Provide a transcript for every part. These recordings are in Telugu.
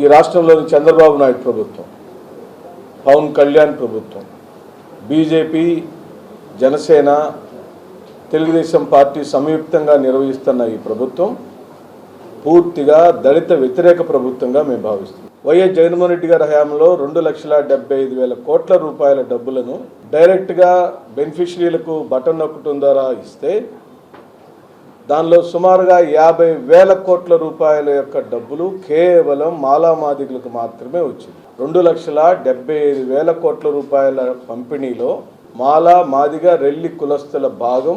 ఈ రాష్ట్రంలోని చంద్రబాబు నాయుడు ప్రభుత్వం పవన్ కళ్యాణ్ ప్రభుత్వం బీజేపీ జనసేన తెలుగుదేశం పార్టీ సంయుక్తంగా నిర్వహిస్తున్న ఈ ప్రభుత్వం పూర్తిగా దళిత వ్యతిరేక ప్రభుత్వంగా మేము భావిస్తున్నాం. వైఎస్ జగన్మోహన్ రెడ్డి గారి హయాంలో రెండు లక్షల డెబ్బై ఐదు వేల కోట్ల రూపాయల డబ్బులను డైరెక్ట్గా బెనిఫిషరీలకు బటన్ నొక్కటం ద్వారా ఇస్తే దానిలో సుమారుగా యాభై వేల కోట్ల రూపాయల యొక్క డబ్బులు కేవలం మాలామాదికులకు మాత్రమే వచ్చింది. రెండు లక్షల డెబ్బై ఐదు వేల కోట్ల రూపాయల పంపిణీలో మాలా మాదిగ రెల్లి కులస్తుల భాగం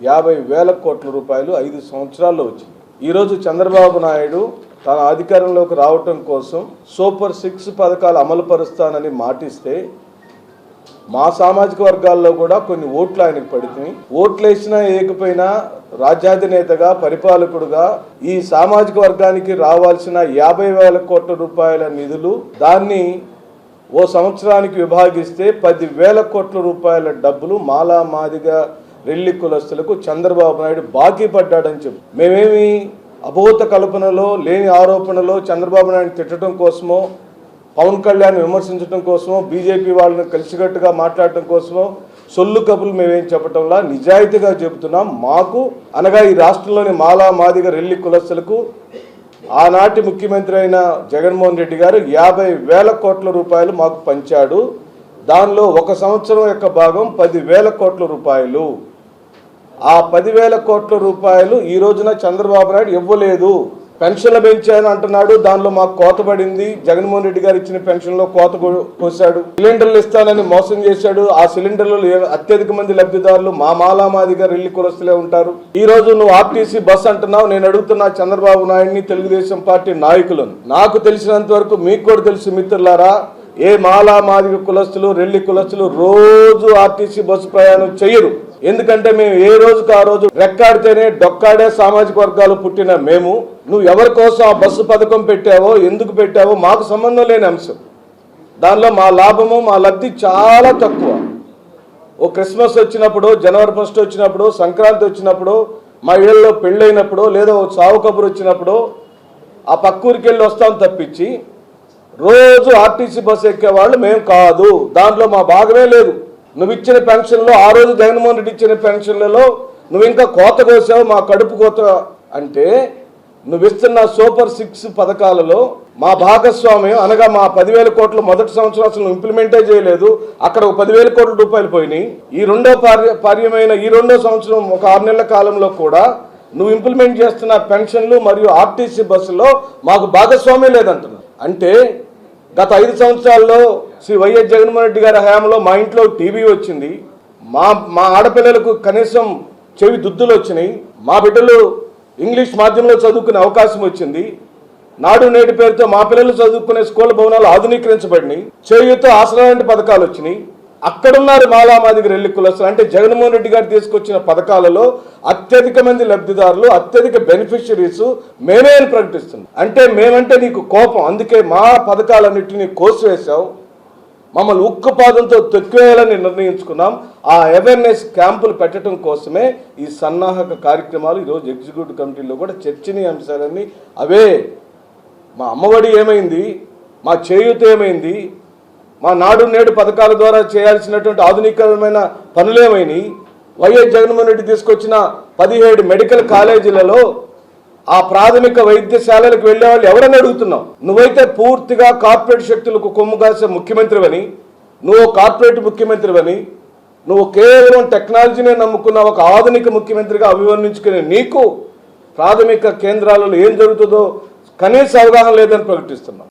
యాభై వేల కోట్ల రూపాయలు ఐదు సంవత్సరాల్లో వచ్చింది. ఈరోజు చంద్రబాబు నాయుడు తన అధికారంలోకి రావటం కోసం సూపర్ సిక్స్ పథకాలు అమలు పరుస్తానని మాటిస్తే మా సామాజిక వర్గాల్లో కూడా కొన్ని ఓట్లు ఆయనకు పడుతున్నాయి ఓట్లు వేసినా ఏకపోయినా రాజ్యాధినేతగా పరిపాలకుడుగా ఈ సామాజిక వర్గానికి రావాల్సిన యాభై వేల కోట్ల రూపాయల నిధులు దాన్ని ఓ సంవత్సరానికి విభాగిస్తే పది వేల కోట్ల రూపాయల డబ్బులు మాలా మాదిగా రెల్లి కులస్తులకు చంద్రబాబు నాయుడు బాకీ పడ్డాడని చెప్పి. మేమేమి అభూత కల్పనలో లేని ఆరోపణలో చంద్రబాబు నాయుడు తిట్టడం కోసమో పవన్ కళ్యాణ్ విమర్శించడం కోసమో బీజేపీ వాళ్ళని కలిసికట్టుగా మాట్లాడటం కోసమో సొల్లు కబులు మేమేం చెప్పటంలా నిజాయితీగా చెబుతున్నాం. మాకు అనగా ఈ రాష్ట్రంలోని మాలా మాదిగ రెల్లి కులస్తులకు ఆనాటి ముఖ్యమంత్రి అయిన జగన్మోహన్ రెడ్డి గారు యాభై వేల కోట్ల రూపాయలు మాకు పంచాడు. దానిలో ఒక సంవత్సరం యొక్క భాగం పది వేల కోట్ల రూపాయలు. ఆ పదివేల కోట్ల రూపాయలు ఈ రోజున చంద్రబాబు నాయుడు ఇవ్వలేదు. పెన్షన్లు పెంచాను అంటున్నాడు. దానిలో మాకు కోత పడింది. జగన్మోహన్ రెడ్డి గారు ఇచ్చిన పెన్షన్లో కోత కోసాడు. సిలిండర్లు ఇస్తానని మోసం చేశాడు. ఆ సిలిండర్లు అత్యధిక మంది లబ్ధిదారులు మా మాలామాదిగా రెల్లి కులస్తులే ఉంటారు. ఈ రోజు నువ్వు ఆర్టీసీ బస్ అంటున్నావు. నేను అడుగుతున్నా చంద్రబాబు నాయుడిని తెలుగుదేశం పార్టీ నాయకులను. నాకు తెలిసినంత వరకు మీకు కూడా తెలుసు మిత్రులారా ఏ మాలామాదిగ కులస్తులు రెల్లి కులస్తులు రోజు ఆర్టీసీ బస్సు ప్రయాణం చేయరు ఎందుకంటే మేము ఏ రోజుకి ఆ రోజు రెక్కాడితేనే డొక్కాడే సామాజిక వర్గాలు పుట్టిన మేము. నువ్వు ఎవరి కోసం ఆ బస్సు పథకం పెట్టావో ఎందుకు పెట్టావో మాకు సంబంధం లేని అంశం. దానిలో మా లాభము మా లబ్ధి చాలా తక్కువ. ఓ క్రిస్మస్ వచ్చినప్పుడు జనవరి ఫస్ట్ వచ్చినప్పుడు సంక్రాంతి వచ్చినప్పుడు మా ఇళ్ళల్లో పెళ్ళైనప్పుడు లేదా ఓ చావు కబురు వచ్చినప్పుడు ఆ పక్కూరికి వెళ్ళి వస్తాం తప్పించి రోజు ఆర్టీసీ బస్సు ఎక్కేవాళ్ళు మేము కాదు. దాంట్లో మా భాగమే లేదు. నువ్వు ఇచ్చిన పెన్షన్లో ఆ రోజు జగన్మోహన్ రెడ్డి ఇచ్చిన పెన్షన్లలో నువ్వు ఇంకా కోత కోసావు మా కడుపు కోత అంటే నువ్వు ఇస్తున్న సూపర్ సిక్స్ పథకాలలో మా భాగస్వామ్యం అనగా మా పదివేల కోట్లు మొదటి సంవత్సరం అసలు నువ్వు ఇంప్లిమెంటే చేయలేదు అక్కడ ఒక పదివేల కోట్ల రూపాయలు పోయినాయి. ఈ రెండో పార్య పార్యమైన ఈ రెండో సంవత్సరం ఒక ఆరు నెలల కాలంలో కూడా నువ్వు ఇంప్లిమెంట్ చేస్తున్న పెన్షన్లు మరియు ఆర్టీసీ బస్సులో మాకు భాగస్వామ్యం లేదంటున్నావు అంటే గత ఐదు సంవత్సరాల్లో శ్రీ వైఎస్ జగన్మోహన్ రెడ్డి గారి హయాంలో మా ఇంట్లో టీవీ వచ్చింది. మా మా ఆడపిల్లలకు కనీసం చెవి దుద్దులు వచ్చినాయి. మా బిడ్డలు ఇంగ్లీష్ మాధ్యమంలో చదువుకునే అవకాశం వచ్చింది. నాడు నేటి పేరుతో మా పిల్లలు చదువుకునే స్కూల్ భవనాలు ఆధునీకరించబడినాయి. చేయుతో ఆశ్రయానికి పథకాలు వచ్చినాయి. అక్కడున్నారు మాలామాదిగ రెల్లి కులస్తులు. అంటే జగన్మోహన్ రెడ్డి గారు తీసుకొచ్చిన పథకాలలో అత్యధిక మంది లబ్ధిదారులు అత్యధిక బెనిఫిషరీస్ మేమే అని ప్రకటిస్తున్నాం. అంటే మేమంటే నీకు కోపం. అందుకే మా పథకాలన్నింటినీ కోసివేశావు. మమ్మల్ని ఉక్కుపాదంతో తొక్కివేయాలని నిర్ణయించుకున్నాం. ఆ అవేర్నెస్ క్యాంపులు పెట్టడం కోసమే ఈ సన్నాహక కార్యక్రమాలు ఈరోజు ఎగ్జిక్యూటివ్ కమిటీలో కూడా చర్చనీయ అంశాలన్నీ. అవే మా అమ్మఒడి ఏమైంది? మా చేయూత ఏమైంది? మా నాడు నేడు పథకాల ద్వారా చేయాల్సినటువంటి ఆధునికరమైన పనులేమైనాయి? వైఎస్ జగన్మోహన్ రెడ్డి తీసుకొచ్చిన పదిహేడు మెడికల్ కాలేజీలలో ఆ ప్రాథమిక వైద్యశాలలకు వెళ్ళే వాళ్ళు ఎవరని అడుగుతున్నావు? నువ్వైతే పూర్తిగా కార్పొరేట్ శక్తులకు కొమ్ము కాసే ముఖ్యమంత్రివని నువ్వు కార్పొరేట్ ముఖ్యమంత్రివని నువ్వు కేవలం టెక్నాలజీనే నమ్ముకున్న ఒక ఆధునిక ముఖ్యమంత్రిగా అభివర్ణించుకునే నీకు ప్రాథమిక కేంద్రాలలో ఏం జరుగుతుందో కనీస అవగాహన లేదని ప్రకటిస్తున్నావు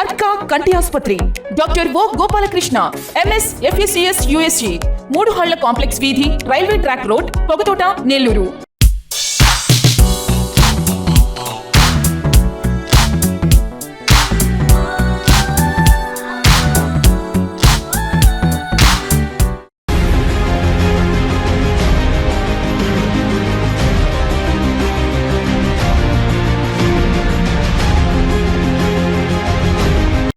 అర్కా కంటి ఆసుపత్రి. Doctor O Gopalakrishna MS FSCS USG. మూడు హళ్ళ కాంప్లెక్స్ వీధి railway track road Pogathota Nellore.